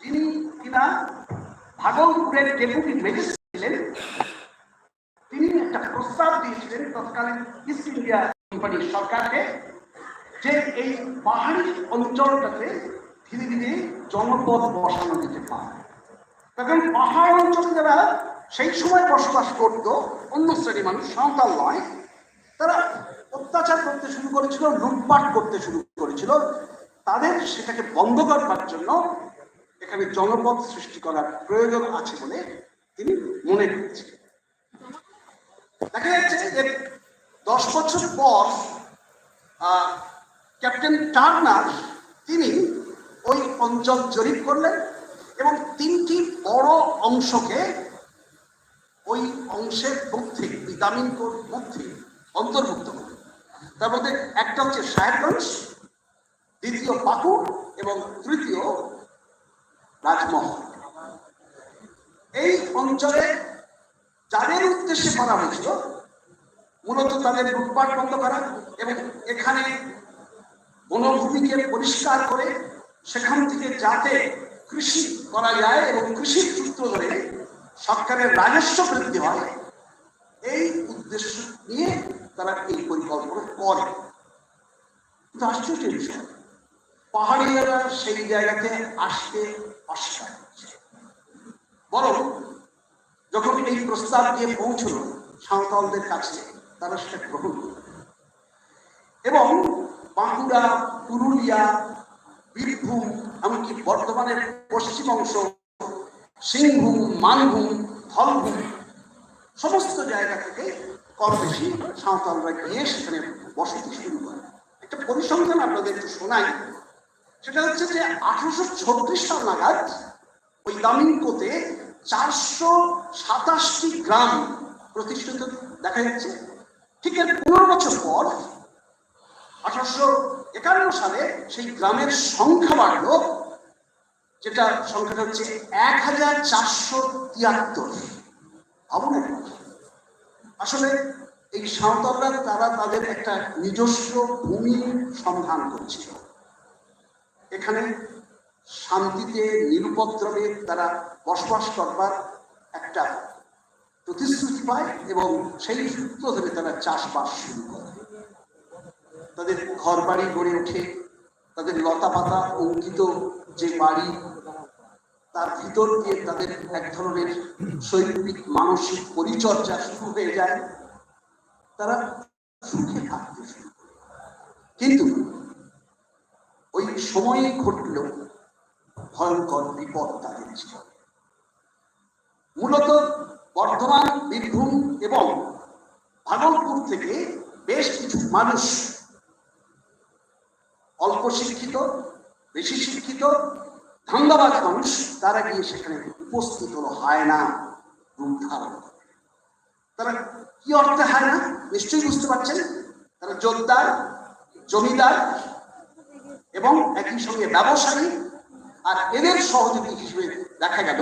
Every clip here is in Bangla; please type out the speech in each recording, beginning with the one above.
যিনি কিনা ভাগলপুরের ডেপুটি ম্যাজিস্ট্রেট ছিলেন তিনি একটা প্রস্তাব দিয়েছিলেন তৎকালীন ইস্ট ইন্ডিয়া কোম্পানির সরকারকে যে এই পাহাড়ি অঞ্চলটাতে ধীরে ধীরে জনপদ বসানো যেতে পারে তখন পাহাড় অঞ্চলে যারা সেই সময় বসবাস করত অন্য শ্রেণি মানুষ সাঁওতাল নয় তারা অত্যাচার করতে শুরু করেছিল, লুটপাট করতে শুরু করেছিল তাদের সেটাকে বন্ধ করবার জন্য এখানে জনপদ সৃষ্টি করার প্রয়োজন আছে বলে তিনি মনে করেছিলেন দেখা যাচ্ছে যে দশ বছর পর ক্যাপ্টেন টার্নার তিনি ওই অঞ্চল জরিপ করলেন এবং তিনটি বড় অংশকে ওই অংশের মধ্যে ওই দামিনকোর মধ্যে অন্তর্ভুক্ত করলেন। তার মধ্যে একটা হচ্ছে সাহেবগঞ্জ দ্বিতীয় পাকুড় এবং তৃতীয় রাজমহল। এই অঞ্চলে যাদের উদ্দেশ্যে করা হয়েছিল, মূলত তাদের লুটপাট বন্ধ করা এবং এখানে বনভূমিকে পরিষ্কার করে সেখান থেকে যাতে কৃষি করা যায় এবং কৃষির সূত্র ধরে সরকারের রাজস্ব বৃদ্ধি হয়, এই উদ্দেশ্য নিয়ে তারা এই পরিকল্পনা করে। কিন্তু আশ্চর্যের বিষয় পাহাড়িয়ারা সেই জায়গাতে আসতে অস্বীকার বরং যখন এই প্রস্তাব দিয়ে পৌঁছল সাঁওতালদের কাছে, তারা সেটা গ্রহণ করল। এবং বাঁকুড়া, পুরুলিয়া, বীরভূম, এমনকি বর্ধমানের পশ্চিম অংশ, সিংভূম মানভূম ফলভূম সমস্ত জায়গা থেকে কম বেশি সাঁওতালরা গিয়ে সেখানে বসতি শুরু করে। একটা পরিসংখ্যান আপনাদের একটু শোনাই। সেটা হচ্ছে যে আঠারোশো ছত্রিশ সাল নাগাদ ওই দামিনকোতে চারশো সাতাশটি গ্রাম প্রতিষ্ঠিত দেখা যাচ্ছে। ঠিক এর পনেরো বছর পর আঠারোশো একান্ন সালে সেই গ্রামের সংখ্যা বাড়লো, যেটা সংখ্যাটা হচ্ছে এক হাজার চারশো তিয়াত্তর। আসলে এই সাঁওতালরা তারা তাদের একটা নিজস্ব ভূমি সন্ধান করছিল। এখানে শান্তিতে, নিরুপদ্রবে তারা বসবাস করবার একটা প্রতিশ্রুতি পায় এবং সেই সূত্র ধরে তারা চাষবাস শুরু করে। তাদের ঘর বাড়ি গড়ে ওঠে, তাদের লতা পাতা অঙ্কিত যে বাড়ি, তার ভিতর দিয়ে তাদের এক ধরনের শৈল্পিক মানসিক পরিচর্যা শুরু হয়ে যায়। তারা সুখে থাকতে শুরু কিন্তু ওই সময়ে ঘটল ভয়ঙ্কর বিপদ তাদের মূলত বর্ধমান, বীরভূম এবং ভাগলপুর থেকে বেশ কিছু মানুষ অল্প শিক্ষিত, বেশি শিক্ষিত ধান্দাবাজ মানুষ, তারা গিয়ে সেখানে উপস্থিত হলো। হয় না রূপ ধারণ তারা কি অর্থে হয় না? নিশ্চয়ই বুঝতে পারছেন? তারা জোরদার, জমিদার এবং একই সঙ্গে ব্যবসায়ী আর এদের সহযোগী হিসেবে দেখা গেল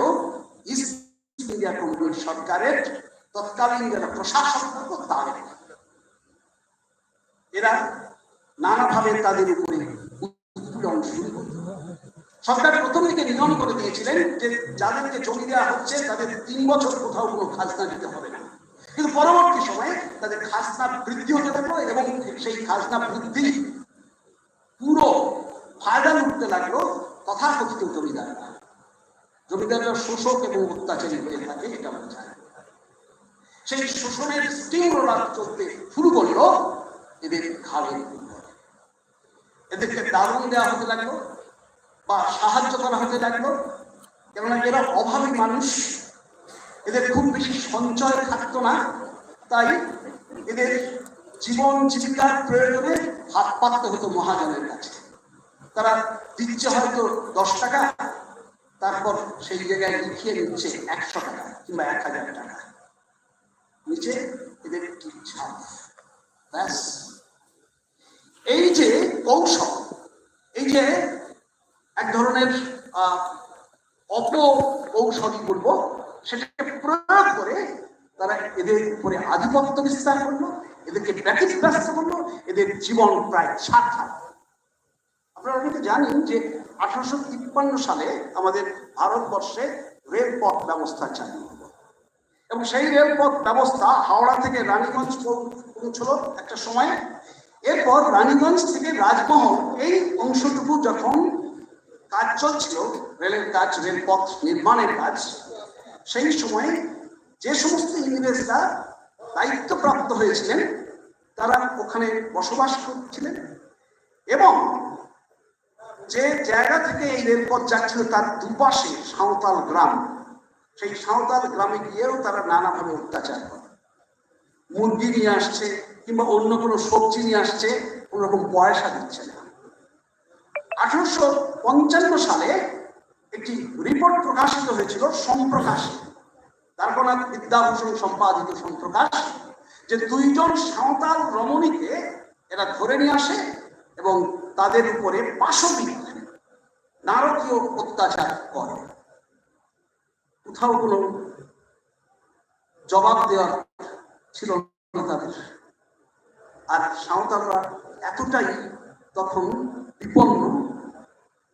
ইস্ট ইন্ডিয়া কোম্পানির সরকারের তৎকালীন যারা প্রশাসক তাদের। এরা নানাভাবে তাদের উপরে উৎপীড়ন শুরু সরকার প্রথম দিকে নিধন করে দিয়েছিলেন যে যাদেরকে জমি দেওয়া হচ্ছে তাদের তিন বছর কোথাও কোনো খাজনা দিতে হবে না। কিন্তু পরবর্তী সময়ে তাদের খাজনা বৃদ্ধি হতে থাকল এবং সেই খাজনা বৃদ্ধি পুরো ফায়দা লুটতে লাগল, তথাকথিত জমিদার। জমিদাররা শোষক এবং অত্যাচারী হয়ে থাকে, এটা বোঝায় সেই শোষণের স্টিম রোলার চলতে শুরু করল, এদের ঘাড়ের এদেরকে দারুণ দেওয়া হতে লাগল, বা সাহায্য করা হতে লাগল, কেননা এরা অভাবী মানুষ। এদের খুব বেশি সঞ্চয় থাকতো না, তাই এদের জীবন জীবিকার প্রয়োজনে হাত পাততে হতো মহাজনের কাছে। তারা দিচ্ছে হয়তো দশ টাকা তারপর সেই জায়গায় লিখিয়ে নিচ্ছে একশো টাকা কিংবা এক হাজার টাকা। নিচে এদের ছাপ ব্যাস। এই যে কৌশল এই যে এক ধরনের আহ, অপকৌশলী বলব সেটাকে প্রয়োগ করে তারা এদের উপরে আধিপত্য বিস্তার করল এদেরকে ব্যতিব্যস্ত করল এদের জীবন প্রায় ছাড় আপনারা কিন্তু জানেন যে আঠারোশো তিপ্পান্ন সালে আমাদের ভারতবর্ষে রেলপথ ব্যবস্থা চালু এবং সেই রেলপথ ব্যবস্থা হাওড়া থেকে রানীগঞ্জ পৌঁছলো একটা সময়। এরপর রানীগঞ্জ থেকে রাজমহল এই অংশটুকু যখন কাজ চলছিল, রেলের কাজ, রেলপথ নির্মাণের কাজ, সেই সময়ে যে সমস্ত ইংরেজরা দায়িত্বপ্রাপ্ত হয়েছিলেন, তারা ওখানে বসবাস করছিলেন এবং যে জায়গা থেকে এই রেলপথ যাচ্ছিল তার দুপাশে সাঁওতাল গ্রাম। সেই সাঁওতাল গ্রামে গিয়েও তারা নানাভাবে অত্যাচার করে। মুরগি নিয়ে আসছে কিংবা অন্য কোনো সবজি নিয়ে আসছে, কোনো রকম পয়সা দিচ্ছে না। আঠারোশো পঞ্চান্ন সালে একটি রিপোর্ট প্রকাশিত হয়েছিল, সম্প্রকাশ। তারপনাথ বিদ্যাভূষণ সম্পাদিত সম্প্রকাশ, যে দুইজন সাঁওতাল রমণীকে এরা ধরে নিয়ে আসে এবং তাদের উপরে পাশবিক নারকীয় অত্যাচার করে। কোথাও কোনো জবাব দেওয়ার ছিল তাদের। আর সাঁওতালরা এতটাই তখন বিপন্ন,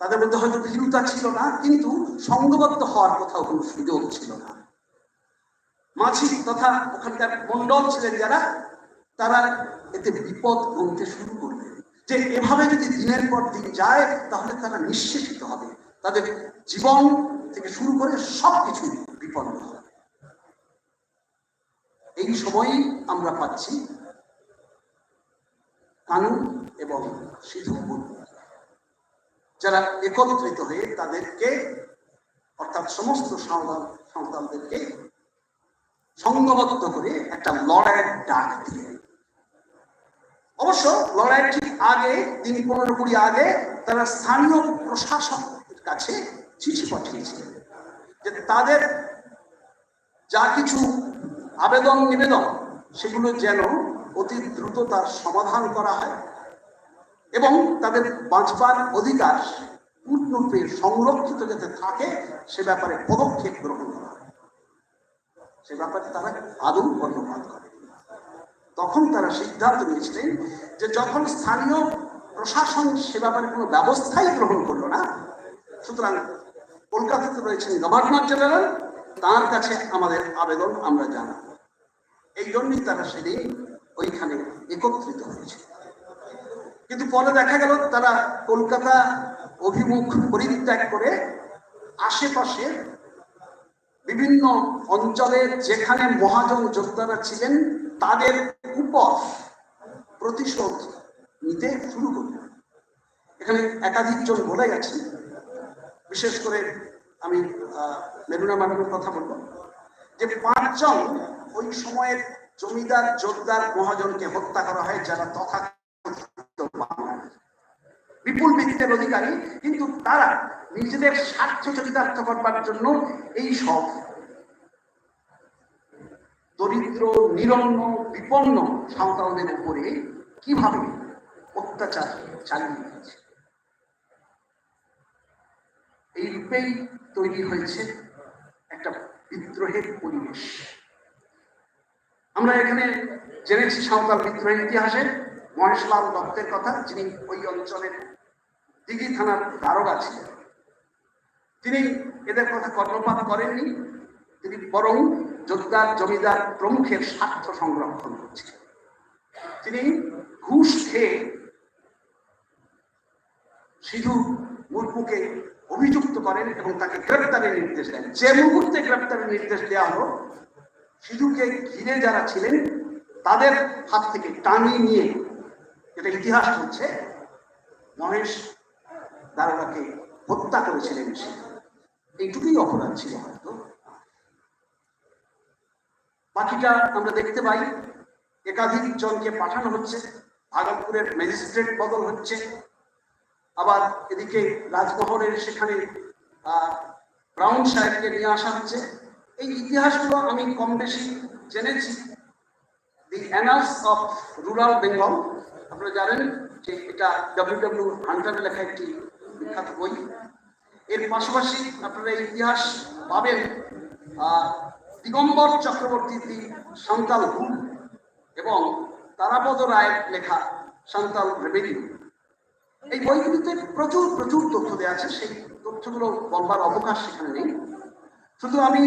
তাদের মধ্যে হয়তো ভীরুতা ছিল না, কিন্তু সংঘবদ্ধ হওয়ার কোথাও কোনো সুযোগ ছিল না। মাঝি তথা ওখানকার মন্ডল ছিলেন যারা, তারা এতে বিপদ গুনতে শুরু করবে যে এভাবে যদি দিনের পর দিন যায়, তাহলে তারা নিঃশেষিত হবে। তাদের জীবন থেকে শুরু করে সবকিছু বিপন্ন হবে। এই সময়ই আমরা পাচ্ছি কানু এবং সিধু যারা একত্রিত হয়ে তাদেরকে, অর্থাৎ সমস্ত সাঁওতাল, সাঁওতালদেরকে সংঘবদ্ধ করে একটা লড়াইয়ের ডাক দিয়ে অবশ্য লড়াইয়ের ঠিক আগে তিনি পনেরো কুড়ি আগে তারা স্থানীয় প্রশাসনের কাছে চিঠি পাঠিয়েছিলেন যে তাদের যা কিছু আবেদন, নিবেদন, সেগুলো যেন অতি দ্রুত তার সমাধান করা হয় এবং তাদের বাঁচবার অধিকার পূর্ণরূপে সংরক্ষিত যাতে থাকে, সে ব্যাপারে পদক্ষেপ গ্রহণ করা হয়। সে ব্যাপারে তারা আদৌ কর্ণপাত করে তখন তারা সিদ্ধান্ত নিয়েছিলেন যে যখন স্থানীয় প্রশাসন সে ব্যাপারে কোনো ব্যবস্থাই গ্রহণ করল না, সুতরাং কলকাতাতে রয়েছেন গভর্নর জেনারেল, তার কাছে আমাদের আবেদন আমরা জানাব। এই জন্যই তারা সেদিন ওইখানে একত্রিত হয়েছে। কিন্তু পরে দেখা গেল তারা কলকাতা অভিমুখ পরিত্যাগ করে আশেপাশে বিভিন্ন অঞ্চলের যেখানে মহাজন যোদ্ধারা ছিলেন তাদের উপর প্রতিশোধ নিতে শুরু করবে এখানে একাধিক জন বলে গেছেন বিশেষ করে আমি মেরুনা ম্যাডামের কথা বলব। যে পাঁচজন ওই সময়ের জমিদার, জোরদার মহাজনকে হত্যা করা হয়, যারা তথা বিপুল বৃত্তের অধিকারী, কিন্তু তারা নিজেদের স্বার্থ চরিতার্থ করবার জন্য এই সব দরিদ্র, নিরন্ন, বিপন্ন সাঁওতালদের উপরে কীভাবে অত্যাচার চালিয়ে দিয়েছে এই রূপেই তৈরি হয়েছে একটা বিদ্রোহের পরিবেশ। আমরা এখানে জেনেছি সাঁওতাল বিদ্রোহের ইতিহাসে মহেশলাল দত্তের কথা, যিনি ওই অঞ্চলের দিঘি থানার দারোগা ছিলেন। তিনি এদের কথা কর্ণপাত করেননি। তিনি বরং যোদ্ধার জমিদার প্রমুখের স্বার্থ সংরক্ষণ করছিলেন তিনি ঘুষ খেয়ে সিধু মুর্মুকে অভিযুক্ত করেন এবং তাকে গ্রেপ্তারের নির্দেশ দেন। যে মুহূর্তে গ্রেপ্তারের নির্দেশ দেওয়া হলো সিধুকে ঘিরে যারা ছিলেন, তাদের হাত থেকে টানি নিয়ে যেটা ইতিহাস বলছে, মহেশ দারোগাকে হত্যা করেছিলেন সিধু এইটুকুই অপরাধ ছিল হয়তো। বাকিটা আমরা দেখতে পাই। একাধিক জনকে পাঠানো হচ্ছে। ভাগলপুরের ম্যাজিস্ট্রেট বদল হচ্ছে। আবার এদিকে রাজমহলের সেখানে ব্রাউন সাহেবকে নিয়ে আসা হচ্ছে। এই ইতিহাসগুলো আমি কম বেশি জেনেছি। The annals of rural Bengal আপনারা জানেন যে এটা ডব্লিউ ডব্লিউ হান্টারের লেখা একটি বিখ্যাত বই। এর পাশাপাশি আপনারা এই ইতিহাস পাবেন দিগম্বর চক্রবর্তীর দি সান্তাল হুল এবং তারাপদ রায়ের লেখা সান্তাল রেবেনিউ এই বইগুলিতে প্রচুর প্রচুর তথ্য দেওয়া আছে, সেই তথ্যগুলো বলবার অবকাশ সেখানে নেই। শুধু আমি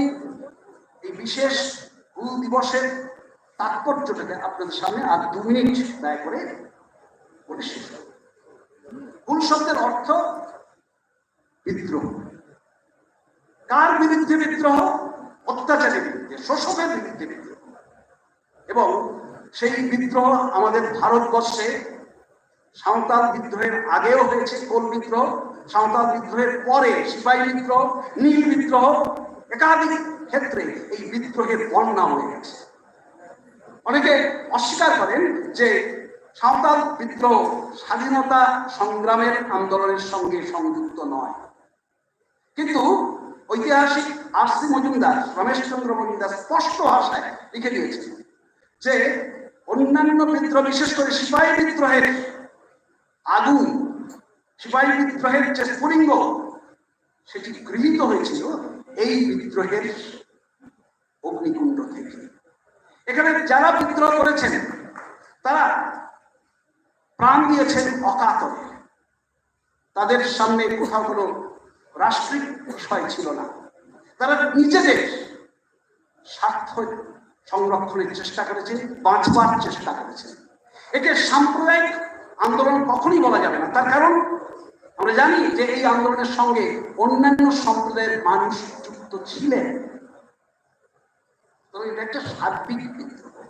এই বিশেষ ভুল দিবসের তাৎপর্যটাকে আপনাদের সামনে আর দু মিনিট ব্যয় করে বলে শেষ। হুল শব্দের অর্থ বিদ্রোহ। কার বিরুদ্ধে বিদ্রোহ? অত্যাচারের বিরুদ্ধে শোষকের বিরুদ্ধে বিদ্রোহ এবং সেই বিদ্রোহ আমাদের ভারতবর্ষে সাঁওতাল বিদ্রোহের আগেও হয়েছে, কোল বিদ্রোহ, সাঁওতাল বিদ্রোহের পরে সিপাহী বিদ্রোহ, নীল বিদ্রোহ, একাধিক ক্ষেত্রে এই বিদ্রোহের বন্যা হয়ে গেছে। অনেকে অস্বীকার করেন যে সাঁওতাল বিদ্রোহ স্বাধীনতা সংগ্রামের আন্দোলনের সঙ্গে সংযুক্ত নয়। কিন্তু ঐতিহাসিক আর সি মজুমদার রমেশচন্দ্র মজুমদার স্পষ্ট ভাষায় লিখে দিয়েছেন যে অন্যান্য বিদ্রোহ বিশেষ করে সিপাহী বিদ্রোহের আগুন, সিপাহী বিদ্রোহের যে স্ফুলিঙ্গ, সেটি গৃহীত হয়েছিল এই বিদ্রোহের অগ্নিকুণ্ড থেকে। এখানে যারা বিদ্রোহ করেছেন, তারা প্রাণ দিয়েছেন অকাতরে। তাদের সামনে কোথাও কোনো রাষ্ট্রিক বিষয় ছিল না। তারা নিজেদের স্বার্থ সংরক্ষণের চেষ্টা করেছেন বাঁচবার চেষ্টা করেছেন একে সাম্প্রদায়িক আন্দোলন কখনই বলা যাবে না। তার কারণ, আমরা জানি যে এই আন্দোলনের সঙ্গে অন্যান্য সম্প্রদায়ের মানুষ যুক্ত ছিলেন। এটা একটা সার্বিক বিদ্রোহ।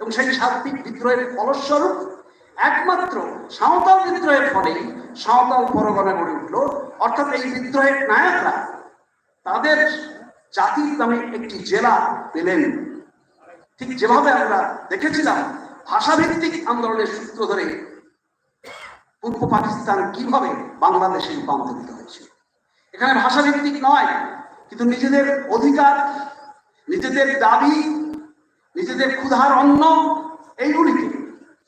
এবং সেই সার্বিক বিদ্রোহের ফলস্বরূপ একমাত্র সাঁওতাল বিদ্রোহের ফলেই সাঁওতাল পরগনা গড়ে উঠল। অর্থাৎ এই বিদ্রোহের নায়করা তাদের জাতির নামে একটি জেলা পেলেন। ঠিক যেভাবে আমরা দেখেছিলাম, ভাষাভিত্তিক আন্দোলনের সূত্র ধরে পূর্ব পাকিস্তান কীভাবে বাংলাদেশে রূপান্তরিত হয়েছে। এখানে ভাষাভিত্তিক নয়, কিন্তু নিজেদের অধিকার, নিজেদের দাবি, নিজেদের ক্ষুধার অন্ন, এইগুলিকে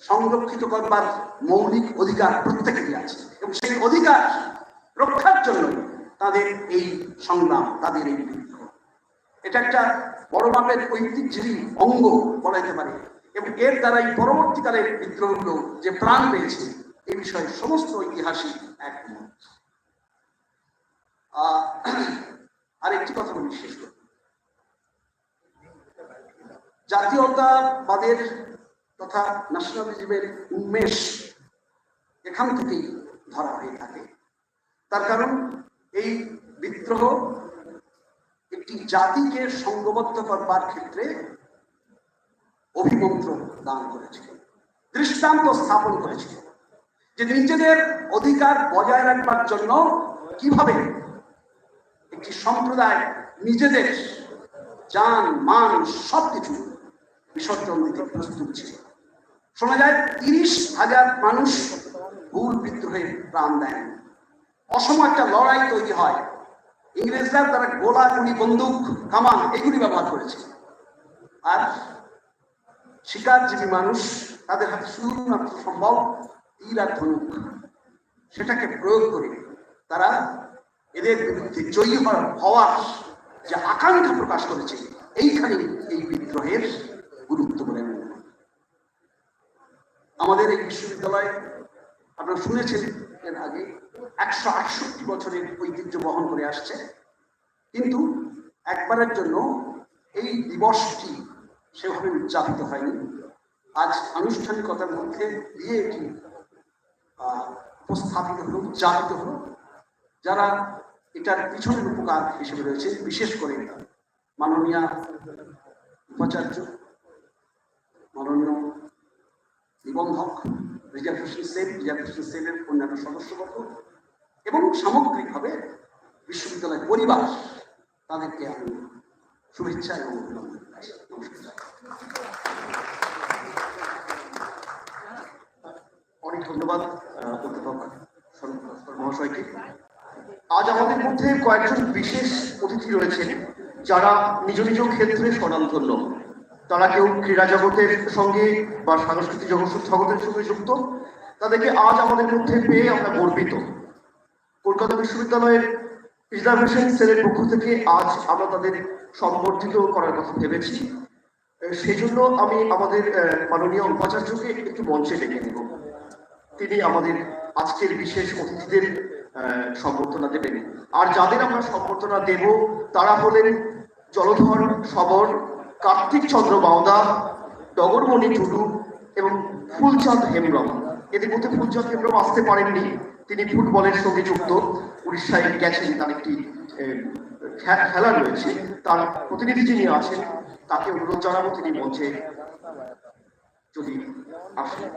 সংরক্ষিত করবার মৌলিক অধিকার প্রত্যেকেরই আছে। এবং সেই অধিকার রক্ষার জন্য তাদের এই সংগ্রাম, তাদের এই বিদ্রোহ এটা একটা বড় মাপের ঐতিহ্যেরই অঙ্গ বলা যেতে পারে। এবং এর দ্বারাই পরবর্তীকালের বিদ্রোহগুলো যে প্রাণ পেয়েছে, এ বিষয়ে সমস্ত ঐতিহাসিক একমত। আরেকটি কথা বলি, শেষ করি জাতীয়তাবাদের তথা ন্যাশনালিজমের উন্মেষ এখান থেকেই ধরা হয়ে থাকে। তার কারণ, এই বিদ্রোহ একটি জাতিকে সঙ্গবদ্ধ করবার ক্ষেত্রে অভিমন্ত্র দান করেছিল, দৃষ্টান্ত স্থাপন করেছিল যে নিজেদের অধিকার বজায় রাখবার জন্য কীভাবে একটি সম্প্রদায় নিজেদের যান মান, সবকিছু বিসর্জন দিতে প্রস্তুত ছিল। শোনা যায়, তিরিশ হাজার মানুষ ভুল বিদ্রোহে প্রাণ দেন অসম একটা লড়াই তৈরি হয়। ইংরেজরা তারা গোলা গুলি বন্দুক, কামান, এগুলি ব্যবহার করেছে। আর শিকারজীবী মানুষ, তাদের হাতে শুধুমাত্র সম্ভব তীর আর ধনুক। সেটাকে প্রয়োগ করে তারা এদের বিরুদ্ধে জয়ী হওয়ার- যে আকাঙ্ক্ষা প্রকাশ করেছে এইখানে এই বিদ্রোহের গুরুত্ব বলে। আমাদের এই বিশ্ববিদ্যালয় আপনারা শুনেছেন এর আগে, একশো আটষট্টি বছরের ঐতিহ্য বহন করে আসছে। কিন্তু একবারের জন্য এই দিবসটি সেভাবে উদযাপিত হয়নি। আজ আনুষ্ঠানিকতার মধ্যে দিয়ে এটি উপস্থাপিত হলো, উদযাপিত হলো। যারা এটার পিছনের উপকার হিসেবে রয়েছে, বিশেষ করে মাননীয় উপাচার্য, মাননীয় নিবন্ধক রিজার্ভেশন সেল রিজার্ভেশন সেলের অন্যান্য সদস্যবর্গ এবং সামগ্রিকভাবে বিশ্ববিদ্যালয় পরিবার তাদেরকে আমি শুভেচ্ছা এবং অনেক ধন্যবাদ অধ্যাপক মহাশয়কে। আজ আমাদের মধ্যে কয়েকজন বিশেষ অতিথি রয়েছেন যারা নিজ নিজ ক্ষেত্রে স্বনামধন্য। তারা কেউ ক্রীড়া জগতের সঙ্গে বা সাংস্কৃতিক জগৎ জগতের সঙ্গে যুক্ত, তাদেরকে আজ আমাদের মধ্যে পেয়ে আমরা গর্বিত। কলকাতা বিশ্ববিদ্যালয়ের রিজার্ভেশন সেলের পক্ষ থেকে আজ আমরা তাদের সম্বর্ধিত করার কথা ভেবেছি। সেই জন্য আমি আমাদের মাননীয় উপাচার্যকে একটু মঞ্চে ডেকে নেব। তিনি আমাদের আজকের বিশেষ অতিথিদের সম্বর্ধনা দেবেন। আর যাদের আমরা সম্বর্ধনা দেব, তারা হলেন জলধর, সবর কার্তিক চন্দ্র বাউদা, ডগরমণি টুডু এবং ফুলচাঁদ হেমব্রম। এদের মধ্যে ফুলচাঁদ হেমব্রম আসতে পারেননি। তিনি ফুটবলের সঙ্গে যুক্ত। উড়িষ্যায় গেছেন, তার একটি খেলা রয়েছে। তার প্রতিনিধি যিনি আছেন, তাকে অনুরোধ জানাব, তিনি মঞ্চে যদি আসেন।